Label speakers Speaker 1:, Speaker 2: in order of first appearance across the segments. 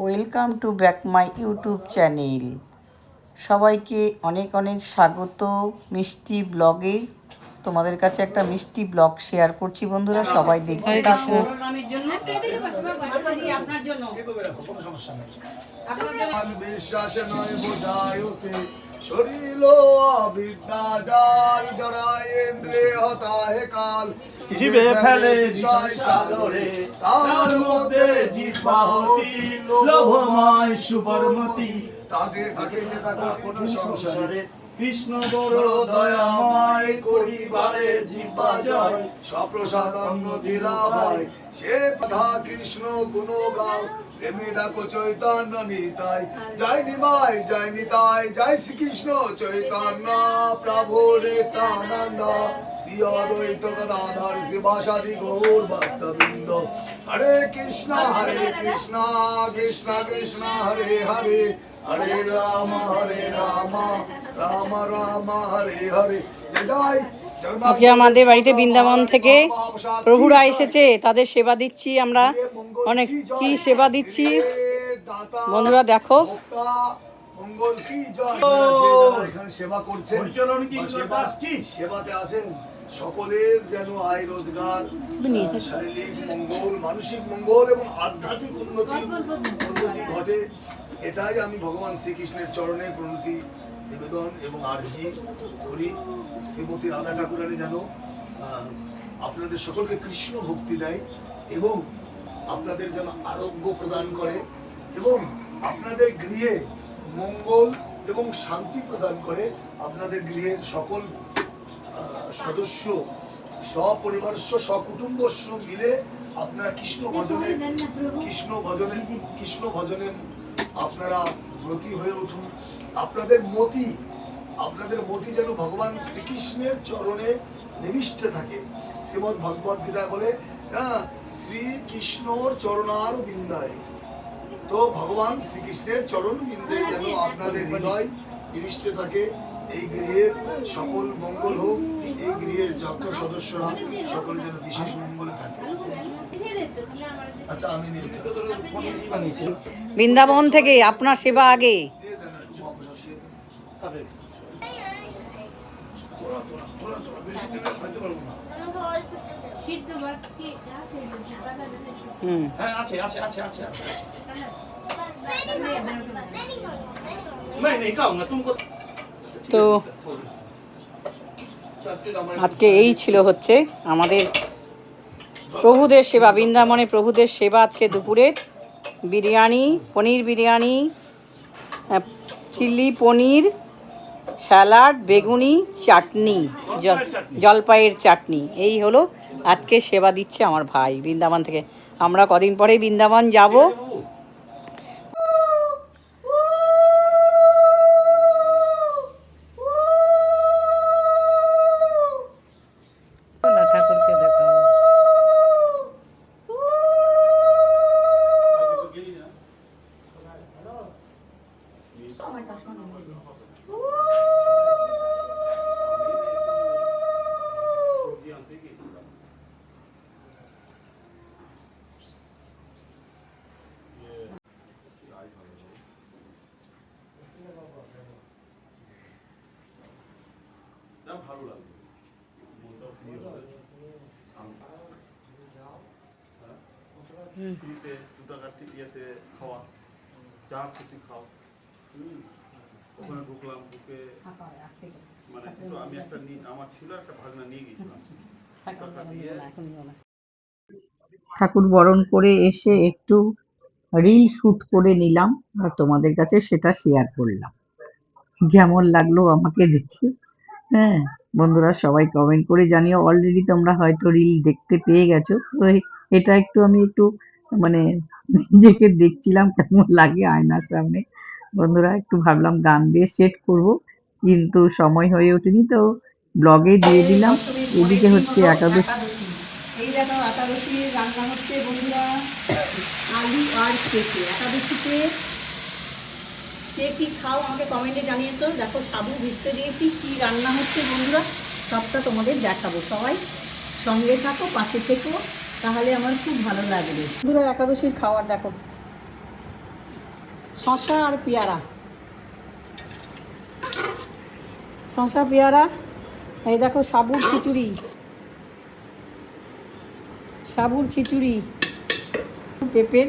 Speaker 1: welcome to back my YouTube channel সবাইকে অনেক অনেক স্বাগত মিষ্টি ব্লগে তোমাদের কাছে একটা মিষ্টি ব্লগ শেয়ার করছি বন্ধুরা সবাই দেখতে থাকো
Speaker 2: শরীর জাল জড়ায় ইন্দ্রে কাল জীবে ফেলে বিষয় তার মধ্যে লোভময় তাদের তাকে সংসারে কৃষ্ণ বড় দয়াময় করিবারে জিব্বা জয় সপ্রসাদ অন্ন দিলাময় সে কথা কৃষ্ণ গুণ গাও প্রেমে ডাকো চৈতন্য নিতাই জয় নিমাই জয় নিতাই জয় শ্রীকৃষ্ণ চৈতন্য প্রভু নিত্যানন্দ শ্রী অদ্বৈত গদাধর শিবাসাদি গৌর ভক্তবৃন্দ হরে কৃষ্ণ হরে কৃষ্ণ কৃষ্ণ কৃষ্ণ হরে হরে হরে রাম হরে রাম রাম রাম হরে হরে জয়
Speaker 1: আজকে আমাদের বাড়িতে বৃন্দাবন থেকে প্রভুরা এসেছে তাদের সেবা দিচ্ছি আমরা অনেক কি সেবা দিচ্ছি বন্ধুরা দেখো
Speaker 3: সেবা করছেন সকলের যেন আয় রোজগার শারীরিক মঙ্গল মানসিক মঙ্গল এবং আধ্যাত্মিক উন্নতি উন্নতি ঘটে এটাই আমি ভগবান শ্রীকৃষ্ণের চরণে প্রণতি নিবেদন এবং আরজি করি শ্রীমতী রাধা ঠাকুরানি যেন আপনাদের সকলকে কৃষ্ণ ভক্তি দেয় এবং আপনাদের যেন আরোগ্য প্রদান করে এবং আপনাদের গৃহে মঙ্গল এবং শান্তি প্রদান করে আপনাদের গৃহের সকল সদস্য সপরিবার সকুটুম্বস্য মিলে আপনারা কৃষ্ণ ভজনে কৃষ্ণ ভজনে কৃষ্ণ ভজনে আপনারা ব্রতী হয়ে উঠুন আপনাদের মতি আপনাদের মতি যেন ভগবান শ্রীকৃষ্ণের চরণে নিবিষ্ট থাকে শ্রীমদ ভগবত গীতা বলে হ্যাঁ শ্রীকৃষ্ণর চরণার বিন্দায় তো ভগবান শ্রীকৃষ্ণের চরণ বিন্দে যেন আপনাদের হৃদয় নিবিষ্ট থাকে এই গৃহের সকল মঙ্গল হোক এই গৃহের যত্ন সদস্যরা সকল যেন বিশেষ মঙ্গলে থাকে
Speaker 1: বৃন্দাবন থেকে আপনার সেবা আগে হুম তো আজকে এই ছিল হচ্ছে আমাদের প্রভুদের সেবা বৃন্দাবনে প্রভুদের সেবা আজকে দুপুরের বিরিয়ানি পনির বিরিয়ানি চিলি পনির স্যালাড বেগুনি চাটনি জলপাইয়ের চাটনি এই হলো আজকে সেবা দিচ্ছে আমার ভাই বৃন্দাবন থেকে আমরা কদিন পরেই বৃন্দাবন যাব ফ্রিতে দু ইয়েতে খাওয়া খুশি খাও ওখানে ঢুকলাম মানে আমি একটা আমার ছিল একটা ভাগনা নিয়ে গেছিলাম ঠাকুর বরণ করে এসে একটু রিল শ্যুট করে নিলাম আর তোমাদের কাছে সেটা শেয়ার করলাম যেমন লাগলো আমাকে দেখে হ্যাঁ বন্ধুরা সবাই কমেন্ট করে জানিও অলরেডি তোমরা হয়তো রিল দেখতে পেয়ে গেছো তো এটা একটু আমি একটু মানে নিজেকে দেখছিলাম কেমন লাগে আয়নার সামনে বন্ধুরা একটু ভাবলাম গান দিয়ে সেট করব কিন্তু সময় হয়ে ওঠেনি তো ব্লগে দিয়ে দিলাম এদিকে হচ্ছে একাদশী
Speaker 4: এই দেখো একাদশী রান্না হচ্ছে বন্ধুরা আলু আর পেঁপে একাদশীতে কে কী খাও আমাকে কমেন্টে জানিয়ে তো দেখো সাবু ভিজতে দিয়েছি কী রান্না হচ্ছে বন্ধুরা সবটা তোমাদের দেখাবো সবাই সঙ্গে থাকো পাশে থেকো তাহলে আমার খুব ভালো লাগবে বন্ধুরা একাদশীর খাওয়ার দেখো শশা আর পেয়ারা শশা পেয়ারা এই দেখো সাবুর খিচুড়ি সাবুর খিচুড়ি পেঁপের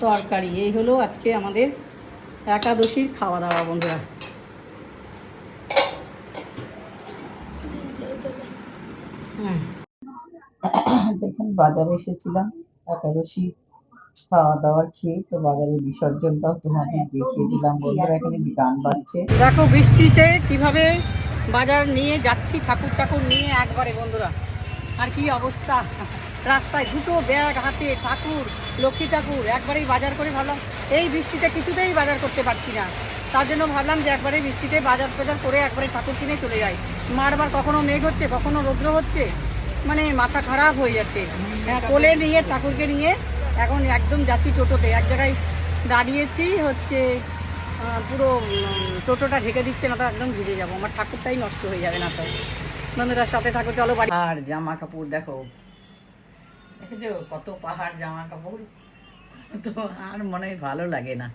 Speaker 4: তরকারি এই হলো আজকে আমাদের একাদশীর খাওয়া দাওয়া বন্ধুরা
Speaker 1: দেখুন বাজারে এসেছিলাম একাদশী খাওয়া দাওয়া খেয়ে তো বাজারে বিসর্জনটাও তোমাদের দেখিয়ে দিলাম বন্ধুরা এখানে গান বাড়ছে
Speaker 4: দেখো বৃষ্টিতে কিভাবে বাজার নিয়ে যাচ্ছি ঠাকুর ঠাকুর নিয়ে একবারে বন্ধুরা আর কি অবস্থা রাস্তায় দুটো ব্যাগ হাতে ঠাকুর লক্ষ্মী ঠাকুর একবারেই বাজার করে ভাবলাম এই বৃষ্টিতে কিছুতেই বাজার করতে পারছি না তার জন্য ভাবলাম যে একবারে বৃষ্টিতে বাজার ফাজার করে একবারে ঠাকুর কিনে চলে যাই মারবার কখনো মেঘ হচ্ছে কখনো রৌদ্র হচ্ছে মানে মাথা খারাপ হয়ে যাচ্ছে হ্যাঁ কোলে নিয়ে ঠাকুরকে নিয়ে এখন একদম যাচ্ছি টোটোতে এক জায়গায় দাঁড়িয়েছি হচ্ছে পুরো টোটোটা ঢেকে দিচ্ছে না তো একদম ভিজে যাবো আমার ঠাকুরটাই নষ্ট হয়ে যাবে না তো বন্ধুরা সাথে থাকো চলো বাড়ি
Speaker 1: আর জামা কাপড় দেখো দেখেছো কত পাহাড় জামা কাপড় তো আর মনে হয় ভালো লাগে না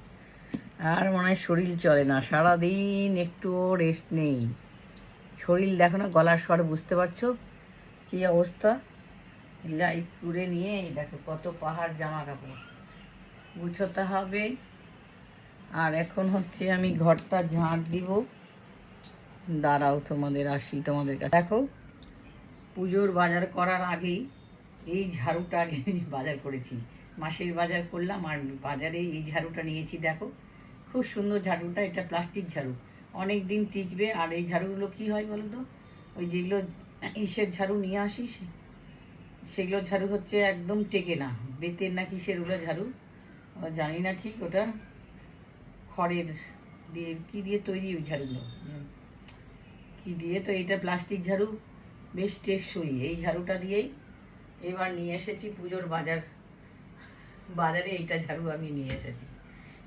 Speaker 1: আর মনে হয় শরীর চলে না সারাদিন একটুও রেস্ট নেই শরীর দেখো না গলার স্বর বুঝতে পারছো কী অবস্থা লাইট পুরে নিয়ে দেখো কত পাহাড় জামা কাপড় গুছোতে হবে আর এখন হচ্ছে আমি ঘরটা ঝাঁট দিব দাঁড়াও তোমাদের আসি তোমাদের কাছে দেখো পুজোর বাজার করার আগেই এই ঝাড়ুটা আগে আমি বাজার করেছি মাসের বাজার করলাম আর বাজারে এই ঝাড়ুটা নিয়েছি দেখো খুব সুন্দর ঝাড়ুটা এটা প্লাস্টিক ঝাড়ু অনেক দিন টিকবে আর এই ঝাড়ুগুলো কি হয় বলো তো ওই যেগুলো ইসের ঝাড়ু নিয়ে আসিস সেগুলো ঝাড়ু হচ্ছে একদম টেকে না বেতের না কিসের ওগুলো ঝাড়ু জানি না ঠিক ওটা খড়ের দিয়ে কী দিয়ে তৈরি ওই ঝাড়ুগুলো কী দিয়ে তো এটা প্লাস্টিক ঝাড়ু বেশ টেকসই এই ঝাড়ুটা দিয়েই এবার নিয়ে এসেছি পুজোর বাজার বাজারে এইটা ঝাড়ু আমি নিয়ে এসেছি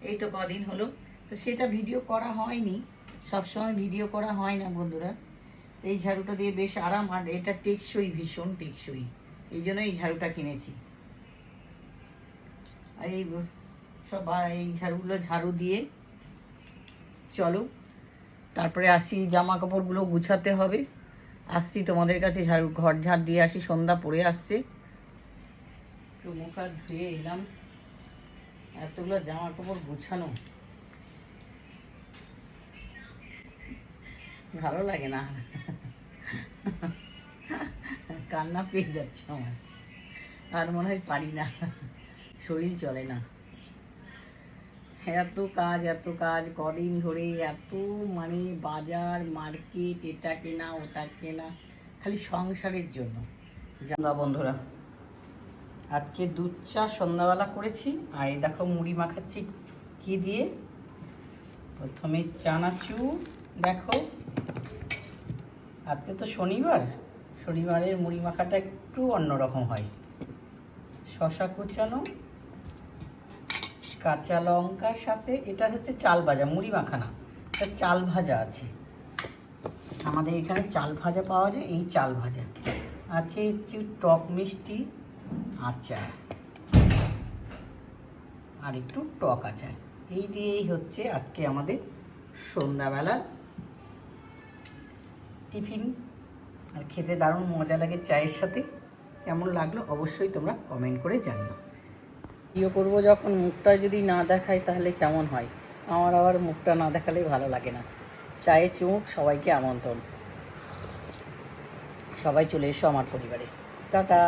Speaker 1: এই তো কদিন হলো তো সেটা ভিডিও করা হয়নি সবসময় ভিডিও করা হয় না বন্ধুরা এই ঝাড়ুটা দিয়ে বেশ আরাম আর এটা টেকসই ভীষণ টেকসই এই জন্য এই ঝাড়ুটা কিনেছি আর এই সব এই ঝাড়ুগুলো ঝাড়ু দিয়ে চলো তারপরে আসি জামা কাপড়গুলো গুছাতে হবে আসছি তোমাদের কাছে ঝাড়ু ঘর ঝাড় দিয়ে আসি সন্ধ্যা পড়ে আসছে একটু মুখ ধুয়ে এলাম এতগুলো জামা কাপড় গোছানো ভালো লাগে না কান্না পেয়ে যাচ্ছে আমার আর মনে হয় পারি না শরীর চলে না এত কাজ এত কাজ কদিন ধরে এত মানে বাজার মার্কেট এটা কেনা ওটা কেনা খালি সংসারের জন্য জানা বন্ধুরা আজকে দুধ চা সন্ধ্যাবেলা করেছি আর এই দেখো মুড়ি মাখাচ্ছি কি দিয়ে প্রথমে চানাচু দেখো আজকে তো শনিবার শনিবারের মুড়ি মাখাটা একটু অন্যরকম হয় শশা কুচানো কাঁচা লঙ্কার সাথে এটা হচ্ছে চাল ভাজা মুড়ি মাখানা এটা চাল ভাজা আছে আমাদের এখানে চাল ভাজা পাওয়া যায় এই চাল ভাজা আছে হচ্ছে টক মিষ্টি আচার আর একটু টক আচার এই দিয়েই হচ্ছে আজকে আমাদের সন্ধ্যাবেলার টিফিন আর খেতে দারুণ মজা লাগে চায়ের সাথে কেমন লাগলো অবশ্যই তোমরা কমেন্ট করে জানিও ভিডিও করব যখন মুখটা যদি না দেখায় তাহলে কেমন হয় আমার আবার মুখটা না দেখালেই ভালো লাগে না চায়ে চুমুক সবাইকে আমন্ত্রণ সবাই চলে এসো আমার পরিবারে টাটা